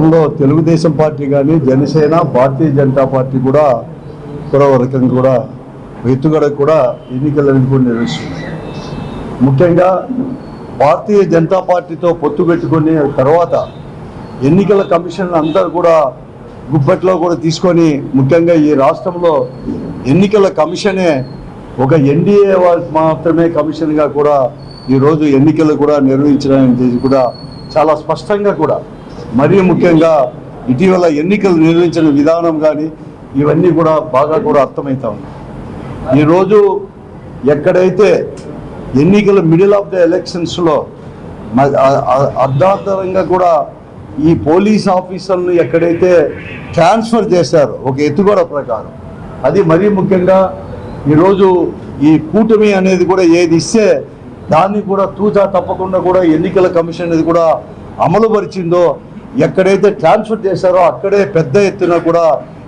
రాష్ట్రంలో తెలుగుదేశం పార్టీ కానీ జనసేన భారతీయ జనతా పార్టీ కూడా కూడా కూడా ఎత్తుగడ కూడా ఎన్నికలను కూడా నిర్వహిస్తుంది ముఖ్యంగా భారతీయ జనతా పార్టీతో పొత్తు పెట్టుకుని తర్వాత ఎన్నికల కమిషన్ అందరూ కూడా గుప్పట్లో కూడా తీసుకొని ముఖ్యంగా ఈ రాష్ట్రంలో ఎన్నికల కమిషనే ఒక ఎన్డీఏ మాత్రమే కమిషన్గా కూడా ఈరోజు ఎన్నికలు కూడా నిర్వహించడానికి కూడా చాలా స్పష్టంగా కూడా మరీ ముఖ్యంగా ఇటీవల ఎన్నికలు నిర్వహించిన విధానం కానీ ఇవన్నీ కూడా బాగా కూడా అర్థమవుతా ఉన్నాయి ఈరోజు ఎక్కడైతే ఎన్నికల మిడిల్ ఆఫ్ ద ఎలక్షన్స్లో అర్ధాంతరంగా కూడా ఈ పోలీస్ ఆఫీసర్లు ఎక్కడైతే ట్రాన్స్ఫర్ చేశారో ఒక ఎత్తుగోడ ప్రకారం అది మరీ ముఖ్యంగా ఈరోజు ఈ కూటమి అనేది కూడా ఏది ఇస్తే దాన్ని కూడా తూచా తప్పకుండా కూడా ఎన్నికల కమిషన్ అనేది కూడా అమలు పరిచిందో ఎక్కడైతే ట్రాన్స్ఫర్ చేశారో అక్కడే పెద్ద ఎత్తున కూడా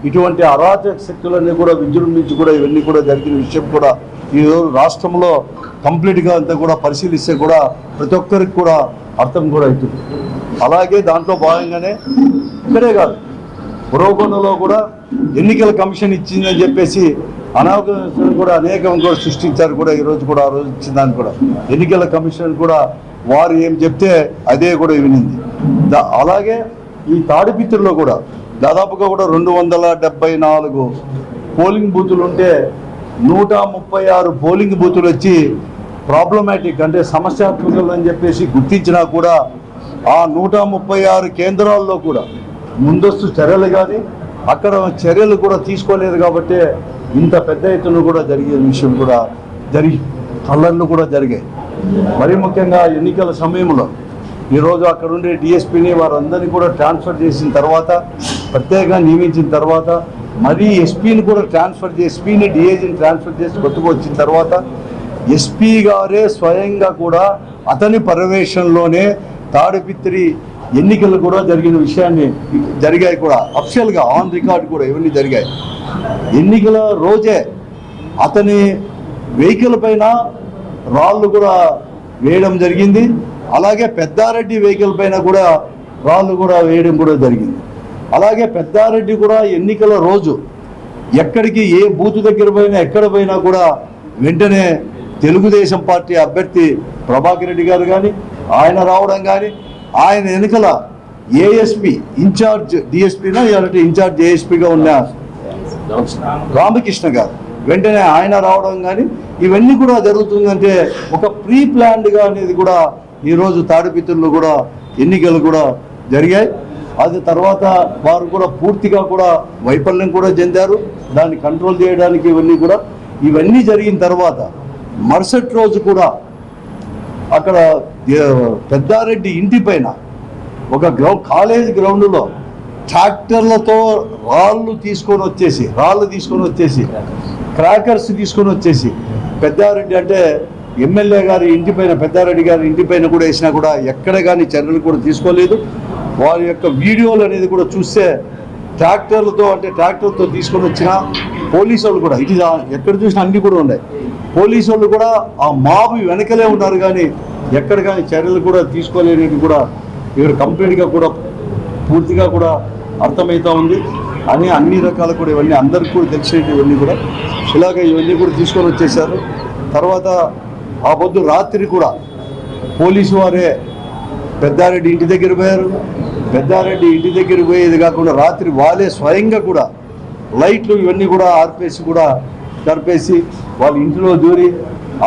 ఇటువంటి అరాచక శక్తులన్నీ కూడా విజృంభించి కూడా ఇవన్నీ కూడా జరిగిన విషయం కూడా ఈరోజు రాష్ట్రంలో కంప్లీట్గా అంతా కూడా పరిశీలిస్తే కూడా ప్రతి ఒక్కరికి కూడా అర్థం కూడా అవుతుంది. అలాగే దాంట్లో భాగంగానే ఇక్కడే కాదు పురోగణలో కూడా ఎన్నికల కమిషన్ ఇచ్చిందని చెప్పేసి అనావకాశం కూడా అనేకం కూడా సృష్టించారు కూడా ఈరోజు కూడా ఆ రోజు ఇచ్చిన దాన్ని కూడా. ఎన్నికల కమిషన్ కూడా వారు ఏం చెప్తే అదే కూడా వినింది. అలాగే ఈ తాడిపిత్రులో కూడా దాదాపుగా కూడా రెండు వందల డెబ్బై నాలుగు పోలింగ్ బూతులు ఉంటే నూట ముప్పై ఆరు పోలింగ్ బూతులు వచ్చి ప్రాబ్లమాటిక్ అంటే సమస్యాత్మకలు అని చెప్పేసి గుర్తించినా కూడా ఆ నూట ముప్పై ఆరు కేంద్రాల్లో కూడా ముందస్తు చర్యలు కానీ అక్కడ చర్యలు కూడా తీసుకోలేదు కాబట్టి ఇంత పెద్ద ఎత్తున కూడా జరిగే విషయం కూడా జరిగి కళ్ళర్లు కూడా జరిగాయి. మరి ముఖ్యంగా ఎన్నికల సమయంలో ఈరోజు అక్కడ ఉండే డిఎస్పీని వారందరినీ కూడా ట్రాన్స్ఫర్ చేసిన తర్వాత ప్రత్యేకంగా నియమించిన తర్వాత మరీ ఎస్పీని కూడా ట్రాన్స్ఫర్ చేసి ఎస్పీని డిఏజీని ట్రాన్స్ఫర్ చేసి కొత్తగా వచ్చిన తర్వాత ఎస్పీ గారే స్వయంగా కూడా అతని పర్యవేక్షణలోనే తాడిపిత్రి ఎన్నికలు కూడా జరిగిన విషయాన్ని జరిగాయి కూడా. అఫిషియల్గా ఆన్ రికార్డ్ కూడా ఇవన్నీ జరిగాయి. ఎన్నికల రోజే అతని వెహికల్ పైన రాళ్ళు కూడా వేయడం జరిగింది. అలాగే పెద్దారెడ్డి వెహికల్ పైన కూడా రాళ్ళు కూడా వేయడం కూడా జరిగింది. అలాగే పెద్దారెడ్డి కూడా ఎన్నికల రోజు ఎక్కడికి ఏ బూత్ దగ్గర పోయినా ఎక్కడ పోయినా కూడా వెంటనే తెలుగుదేశం పార్టీ అభ్యర్థి ప్రభాకర్ రెడ్డి గారు కానీ ఆయన రావడం కానీ ఆయన ఎన్నికల ఏఎస్పి ఇన్ఛార్జ్ డిఎస్పీనా లేదంటే ఇన్ఛార్జ్ ఏఎస్పీగా ఉన్న రామకృష్ణ గారు. వెంటనే ఆయన రావడం కానీ ఇవన్నీ కూడా జరుగుతుందంటే ఒక ప్రీ ప్లాన్డ్గా అనేది కూడా ఈరోజు తాడిపిత్రులు కూడా ఎన్నికలు కూడా జరిగాయి. అది తర్వాత వారు కూడా పూర్తిగా కూడా వైఫల్యం కూడా చెందారు. దాన్ని కంట్రోల్ చేయడానికి ఇవన్నీ కూడా ఇవన్నీ జరిగిన తర్వాత మరుసటి రోజు కూడా అక్కడ పెద్దారెడ్డి ఇంటి పైన ఒక గ్రౌండ్ కాలేజ్ గ్రౌండ్లో ట్రాక్టర్లతో రాళ్ళు తీసుకొని వచ్చేసి రాళ్ళు తీసుకొని వచ్చేసి క్రాకర్స్ తీసుకొని వచ్చేసి పెద్దారెడ్డి అంటే ఎమ్మెల్యే గారి ఇంటి పైన పెద్దారెడ్డి గారి ఇంటి పైన కూడా వేసినా కూడా ఎక్కడ కానీ చర్యలు కూడా తీసుకోలేదు. వారి యొక్క వీడియోలు అనేది కూడా చూస్తే ట్రాక్టర్లతో అంటే ట్రాక్టర్తో తీసుకొని వచ్చిన పోలీసు వాళ్ళు కూడా ఇది ఎక్కడ చూసినా అన్ని కూడా ఉన్నాయి. పోలీసు వాళ్ళు కూడా ఆ మాబు వెనకలే ఉన్నారు కానీ ఎక్కడ కానీ చర్యలు కూడా తీసుకోలేనివి కూడా ఇవి కంప్లీట్గా కూడా పూర్తిగా కూడా అర్థమవుతూ ఉంది. అని అన్ని రకాలు కూడా ఇవన్నీ అందరికీ కూడా తెలిసేవి ఇవన్నీ కూడా ఇలాగ ఇవన్నీ కూడా తీసుకొని వచ్చేసారు. తర్వాత ఆ పొద్దు రాత్రి కూడా పోలీసు వారే పెద్దారెడ్డి ఇంటి దగ్గర పోయారు. పెద్దారెడ్డి ఇంటి దగ్గర పోయేది కాకుండా రాత్రి వాళ్ళే స్వయంగా కూడా లైట్లు ఇవన్నీ కూడా ఆర్పేసి కూడా జరిపేసి వాళ్ళ ఇంటిలో దూరి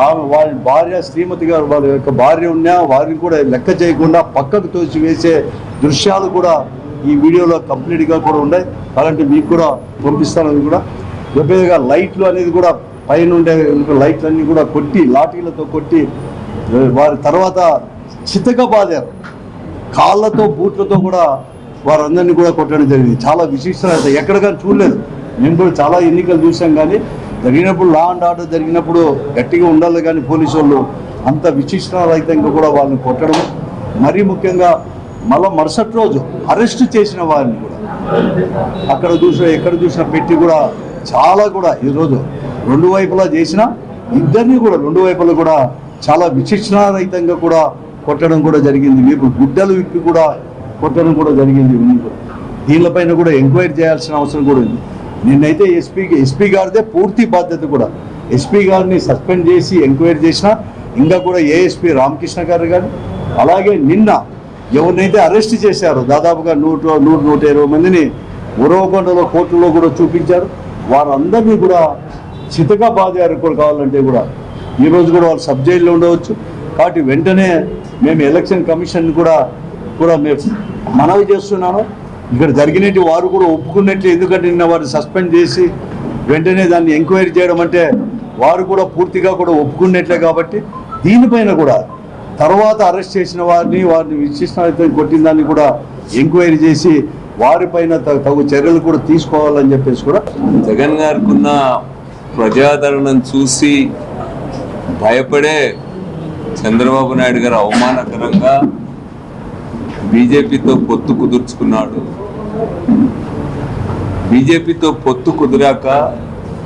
ఆమె వాళ్ళ భార్య శ్రీమతి గారు వాళ్ళ యొక్క భార్య ఉన్నా వారిని కూడా లెక్క చేయకుండా పక్కకు తోసి వేసే దృశ్యాలు కూడా ఈ వీడియోలో కంప్లీట్గా కూడా ఉన్నాయి. అలాంటి మీకు కూడా పంపిస్తాను. అది కూడా చెప్పేదిగా లైట్లు అనేది కూడా పైన ఉండే లైట్లు అన్నీ కూడా కొట్టి లాఠీలతో కొట్టి వారి తర్వాత చితక బాధారు కాళ్ళతో బూట్లతో కూడా వారందరినీ కూడా కొట్టడం జరిగింది. చాలా విశిష్టత ఎక్కడ కానీ చూడలేదు. మేము కూడా చాలా ఎన్నికలు చూసాం కానీ జరిగినప్పుడు లా అండ్ ఆర్డర్ జరిగినప్పుడు గట్టిగా ఉండాలి కానీ పోలీసు వాళ్ళు అంత విశిష్టరహితంగా కూడా వాళ్ళని కొట్టడం మరీ ముఖ్యంగా మళ్ళీ మరుసటి రోజు అరెస్ట్ చేసిన వారిని కూడా. అక్కడ చూసిన ఎక్కడ చూసినా పెట్టి కూడా చాలా కూడా ఈరోజు రెండు వైపులా చేసిన ఇద్దరిని కూడా రెండు వైపులా కూడా చాలా విచక్షణారహితంగా కూడా కొట్టడం కూడా జరిగింది. మీకు గుడ్డలు విప్పి కూడా కొట్టడం కూడా జరిగింది. మీకు దీనిపైన కూడా ఎంక్వైరీ చేయాల్సిన అవసరం కూడా ఉంది. నిన్నైతే ఎస్పీకి ఎస్పీ గారిదే పూర్తి బాధ్యత కూడా. ఎస్పీ గారిని సస్పెండ్ చేసి ఎంక్వైరీ చేసిన ఇంకా కూడా ఏఎస్పీ రామకృష్ణ గారు కానీ అలాగే నిన్న ఎవరినైతే అరెస్ట్ చేశారో దాదాపుగా నూట నూట నూట ఇరవై మందిని ఉరవకొండలో కోర్టులో కూడా చూపించారు. వారందరినీ కూడా చితగా బాధారు కూడా కావాలంటే కూడా ఈరోజు కూడా వాళ్ళు సబ్ జైల్లో ఉండవచ్చు. కాబట్టి వెంటనే మేము ఎలక్షన్ కమిషన్ కూడా కూడా మేము మనవి చేస్తున్నాము. ఇక్కడ జరిగినట్టు వారు కూడా ఒప్పుకున్నట్లు ఎందుకంటే నిన్న వారు సస్పెండ్ చేసి వెంటనే దాన్ని ఎంక్వైరీ చేయడం అంటే వారు కూడా పూర్తిగా కూడా ఒప్పుకున్నట్లే కాబట్టి దీనిపైన కూడా తర్వాత అరెస్ట్ చేసిన వారిని వారిని విశిష్ట కొట్టిన దాన్ని కూడా ఎంక్వైరీ చేసి వారిపైన త- తగు చర్యలు కూడా తీసుకోవాలని చెప్పేసి కూడా జగన్ గారికి ఉన్న ప్రజాదరణను చూసి భయపడే చంద్రబాబు నాయుడు గారు అవమానకరంగా బీజేపీతో పొత్తు కుదుర్చుకున్నాడు. బీజేపీతో పొత్తు కుదిరాక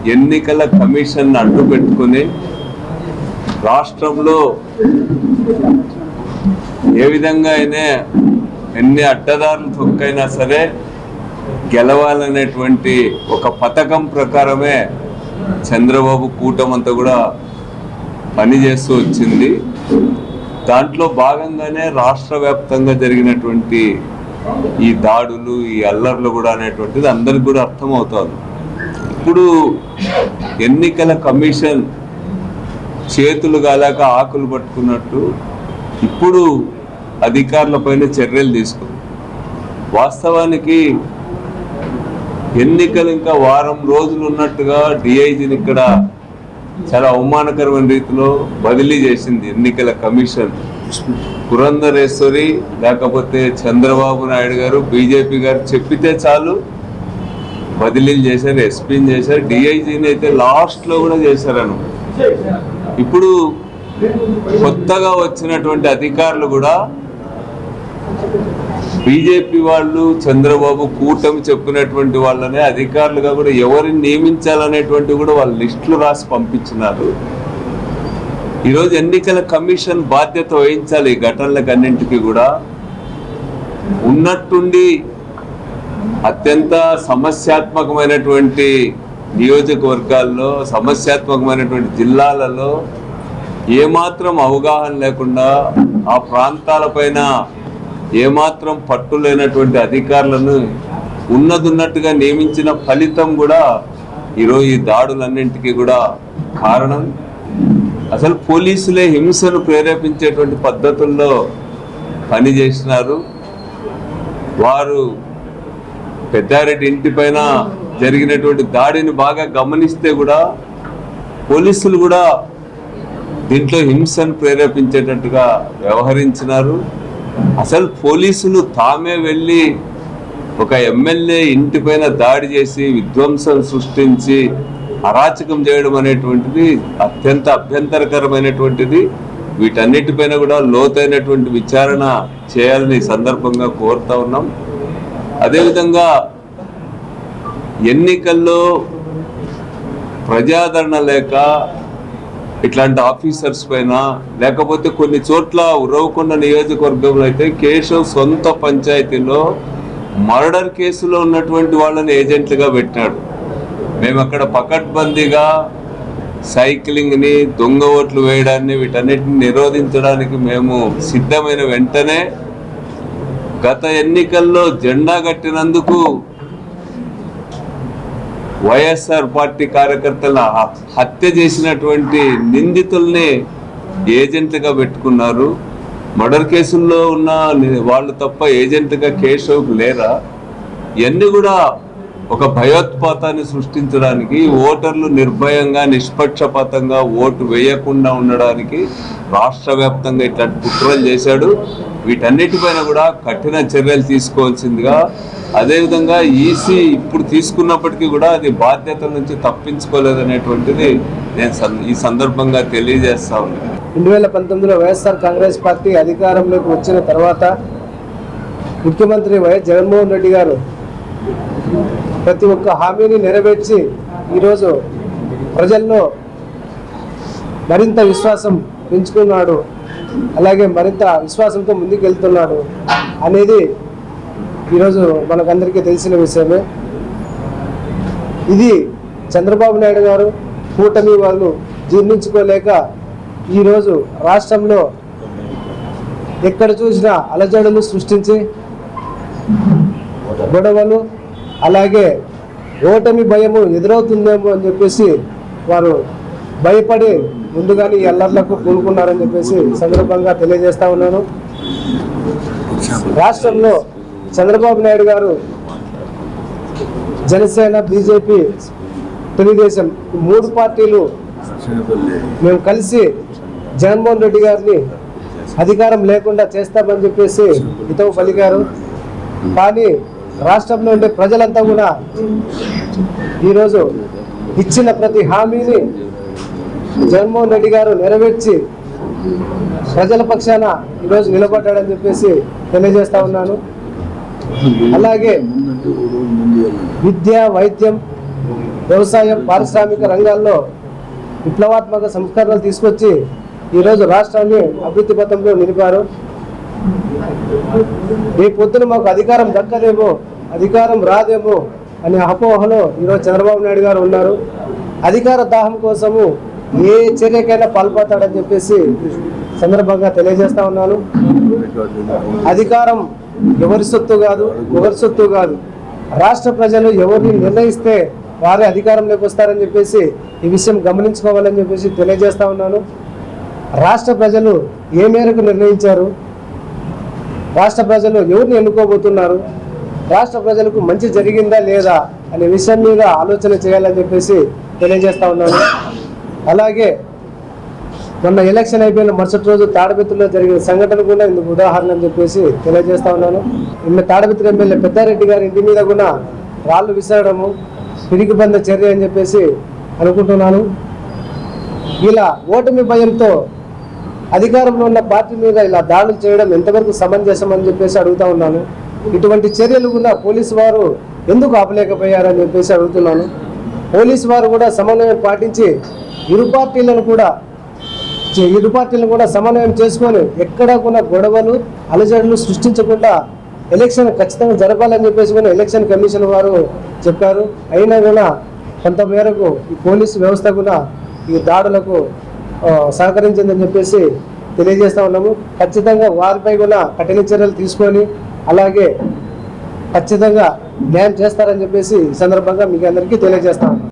ఎన్నికల కమిషన్ అడ్డు పెట్టుకుని రాష్ట్రంలో ఏ విధంగా అయినా ఎన్ని అడ్డదారులు తొక్కైనా సరే గెలవాలనేటువంటి ఒక పథకం ప్రకారమే చంద్రబాబు కూటమంతా కూడా పనిచేస్తూ వచ్చింది. దాంట్లో భాగంగానే రాష్ట్ర వ్యాప్తంగా జరిగినటువంటి ఈ దాడులు ఈ అల్లర్లు కూడా అనేటువంటిది అందరికి కూడా అర్థమవుతుంది. ఇప్పుడు ఎన్నికల కమిషన్ చేతులు గాలాక ఆకులు పట్టుకున్నట్టు ఇప్పుడు అధికారులపైన చర్యలు తీసుకో వాస్తవానికి ఎన్నికలు ఇంకా వారం రోజులు ఉన్నట్టుగా డిఐజీని ఇక్కడ చాలా అవమానకరమైన రీతిలో బదిలీ చేసింది ఎన్నికల కమిషన్. పురంధరేశ్వరి లేకపోతే చంద్రబాబు నాయుడు గారు బీజేపీ గారు చెప్పితే చాలు బదిలీలు చేశారు ఎస్పీని చేశారు డిఐజీని అయితే లాస్ట్లో కూడా చేశారను ఇప్పుడు కొత్తగా వచ్చినటువంటి అధికారులు కూడా బీజేపీ వాళ్ళు చంద్రబాబు కూటమి చెప్పినటువంటి వాళ్ళనే అధికారులుగా కూడా ఎవరిని నియమించాలనేటువంటి కూడా వాళ్ళు లిస్టులు రాసి పంపించినారు. ఈరోజు ఎన్నికల కమిషన్ బాధ్యత వహించాలి ఈ ఘటనలకన్నింటికి కూడా. ఉన్నట్టుండి అత్యంత సమస్యాత్మకమైనటువంటి నియోజకవర్గాల్లో సమస్యాత్మకమైనటువంటి జిల్లాలలో ఏమాత్రం అవగాహన లేకుండా ఆ ప్రాంతాలపైన ఏమాత్రం పట్టు లేనటువంటి అధికారులను ఉన్నదున్నట్టుగా నియమించిన ఫలితం కూడా ఈరోజు ఈ దాడులన్నింటికి కూడా కారణం. అసలు పోలీసులే హింసను ప్రేరేపించేటువంటి పద్ధతుల్లో పనిచేసినారు. వారు పెద్దారెడ్డి ఇంటి పైన జరిగినటువంటి దాడిని బాగా గమనిస్తే కూడా పోలీసులు కూడా దీంట్లో హింసను ప్రేరేపించేటట్టుగా వ్యవహరించినారు. అసలు పోలీసులు తామే వెళ్ళి ఒక ఎమ్మెల్యే ఇంటిపైన దాడి చేసి విధ్వంసం సృష్టించి అరాచకం చేయడం అనేటువంటిది అత్యంత అభ్యంతరకరమైనటువంటిది. వీటన్నిటిపైన కూడా లోతైనటువంటి విచారణ చేయాలని సందర్భంగా కోరుతా ఉన్నాం. అదేవిధంగా ఎన్నికల్లో ప్రజాదరణ లేక ఇట్లాంటి ఆఫీసర్స్ పైన లేకపోతే కొన్ని చోట్ల ఉరవకొండ నియోజకవర్గంలో అయితే కేశవ్ సొంత పంచాయతీలో మర్డర్ కేసులో ఉన్నటువంటి వాళ్ళని ఏజెంట్లుగా పెట్టినాడు. మేము అక్కడ పకడ్బందీగా సైక్లింగ్ని దొంగ ఓట్లు వేయడాన్ని వీటన్నిటిని నిరోధించడానికి మేము సిద్ధమైన వెంటనే గత ఎన్నికల్లో జెండా కట్టినందుకు వైఎస్ఆర్ పార్టీ కార్యకర్తల హత్య చేసినటువంటి నిందితుల్ని ఏజెంట్గా పెట్టుకున్నారు. మర్డర్ కేసుల్లో ఉన్న వాళ్ళు తప్ప ఏజెంట్గా కేశవ్కు లేరా? ఇవన్నీ కూడా ఒక భయోత్పాతాన్ని సృష్టించడానికి ఓటర్లు నిర్భయంగా నిష్పక్షపాతంగా ఓటు వేయకుండా ఉండడానికి రాష్ట్ర వ్యాప్తంగా ఇట్లాంటి కుట్రలు చేశాడు. వీటన్నిటిపైన కూడా కఠిన చర్యలు తీసుకోవాల్సిందిగా అదేవిధంగా ఈసీ ఇప్పుడు తీసుకున్నప్పటికీ కూడా అది బాధ్యతల నుంచి తప్పించుకోలేదనేటువంటిది నేను ఈ సందర్భంగా తెలియజేస్తా ఉన్నాను రెండు వేల పంతొమ్మిదిలో వైఎస్ఆర్ కాంగ్రెస్ పార్టీ అధికారంలోకి వచ్చిన తర్వాత ముఖ్యమంత్రి వైఎస్ జగన్మోహన్ రెడ్డి గారు ప్రతి ఒక్క హామీని నెరవేర్చి ఈరోజు ప్రజల్లో మరింత విశ్వాసం పెంచుకున్నాడు అలాగే మరింత విశ్వాసంతో ముందుకెళ్తున్నాడు అనేది ఈరోజు మనకందరికీ తెలిసిన విషయమే. ఇది చంద్రబాబు నాయుడు గారు కూటమి వాళ్ళు జీర్ణించుకోలేక ఈరోజు రాష్ట్రంలో ఎక్కడ చూసినా అలజడులు సృష్టించి గొడవలు అలాగే ఓటమి భయము ఎదురవుతుందేమో అని చెప్పేసి వారు భయపడి ముందుగానే ఎల్లర్లకు కోలుకున్నారని చెప్పేసి సందర్భంగా తెలియజేస్తా ఉన్నాను. రాష్ట్రంలో చంద్రబాబు నాయుడు గారు జనసేన బీజేపీ తెలుగుదేశం మూడు పార్టీలు మేము కలిసి జగన్మోహన్ రెడ్డి గారిని అధికారం లేకుండా చేస్తామని చెప్పేసి హితవు పలికారు. కానీ రాష్ట్రంలో ఉండే ప్రజలంతా కూడా ఈరోజు ఇచ్చిన ప్రతి హామీని జగన్మోహన్ రెడ్డి గారు నెరవేర్చి ప్రజల పక్షాన ఈరోజు నిలబడ్డాడని చెప్పేసి తెలియజేస్తా ఉన్నాను. అలాగే విద్య వైద్యం వ్యవసాయం పారిశ్రామిక రంగాల్లో విప్లవాత్మక సంస్కరణలు తీసుకొచ్చి ఈరోజు రాష్ట్రాన్ని అభివృద్ధి పథంలో నిలిపారు. రేపు పొద్దున మాకు అధికారం దక్కదేమో అధికారం రాదేమో అనే అపోహలో ఈరోజు చంద్రబాబు నాయుడు గారు ఉన్నారు. అధికార దాహం కోసము ఏ చర్యకైనా పాల్పడతాడని చెప్పేసి సందర్భంగా తెలియజేస్తా ఉన్నాను. అధికారం ఎవరి సొత్తు కాదు ఎవరి సొత్తు కాదు. రాష్ట్ర ప్రజలు ఎవరిని నిర్ణయిస్తే వారే అధికారంలోకి వస్తారని చెప్పేసి ఈ విషయం గమనించుకోవాలని చెప్పేసి తెలియజేస్తా ఉన్నాను. రాష్ట్ర ప్రజలు ఏ మేరకు నిర్ణయించారు? రాష్ట్ర ప్రజలు ఎవరిని ఎన్నుకోబోతున్నారు? రాష్ట్ర ప్రజలకు మంచి జరిగిందా లేదా అనే విషయం మీద ఆలోచన చేయాలని చెప్పేసి తెలియజేస్తా ఉన్నాను. అలాగే మొన్న ఎలక్షన్ అయిపోయిన మరుసటి రోజు తాడబెత్తులో జరిగిన సంఘటన కూడా ఇందుకు ఉదాహరణ అని చెప్పేసి తెలియజేస్తా ఉన్నాను. నిన్న తాడబెత్తు ఎమ్మెల్యే పెద్దారెడ్డి గారి ఇంటి మీద కూడా రాళ్ళు విసరడము పిరికిబంద చర్య అని చెప్పేసి అనుకుంటున్నాను. ఇలా ఓటమి భయంతో అధికారంలో ఉన్న పార్టీ మీద ఇలా దాడులు చేయడం ఎంతవరకు సమంజసం అని చెప్పేసి అడుగుతా ఉన్నాను. ఇటువంటి చర్యలు కూడా పోలీసు వారు ఎందుకు ఆపలేకపోయారని చెప్పేసి అడుగుతున్నాను. పోలీసు వారు కూడా సమన్వయం పాటించి ఇరు పార్టీలను కూడా చే- ఇరు పార్టీలను కూడా సమన్వయం చేసుకొని ఎక్కడా కూడా గొడవలు అలజడులు సృష్టించకుండా ఎలక్షన్ ఖచ్చితంగా జరపాలని చెప్పేసి కూడా ఎలక్షన్ కమిషన్ వారు చెప్పారు. అయినా కూడా కొంత మేరకు ఈ పోలీసు వ్యవస్థ కూడా ఈ దాడులకు సహకరించిందని చెప్పేసి తెలియజేస్తా ఉన్నాము. ఖచ్చితంగా వారిపై కూడా కఠిన చర్యలు తీసుకొని అలాగే ఖచ్చితంగా న్యాయం చేస్తారని చెప్పేసి ఈ సందర్భంగా మీకు అందరికీ తెలియజేస్తా ఉన్నాం.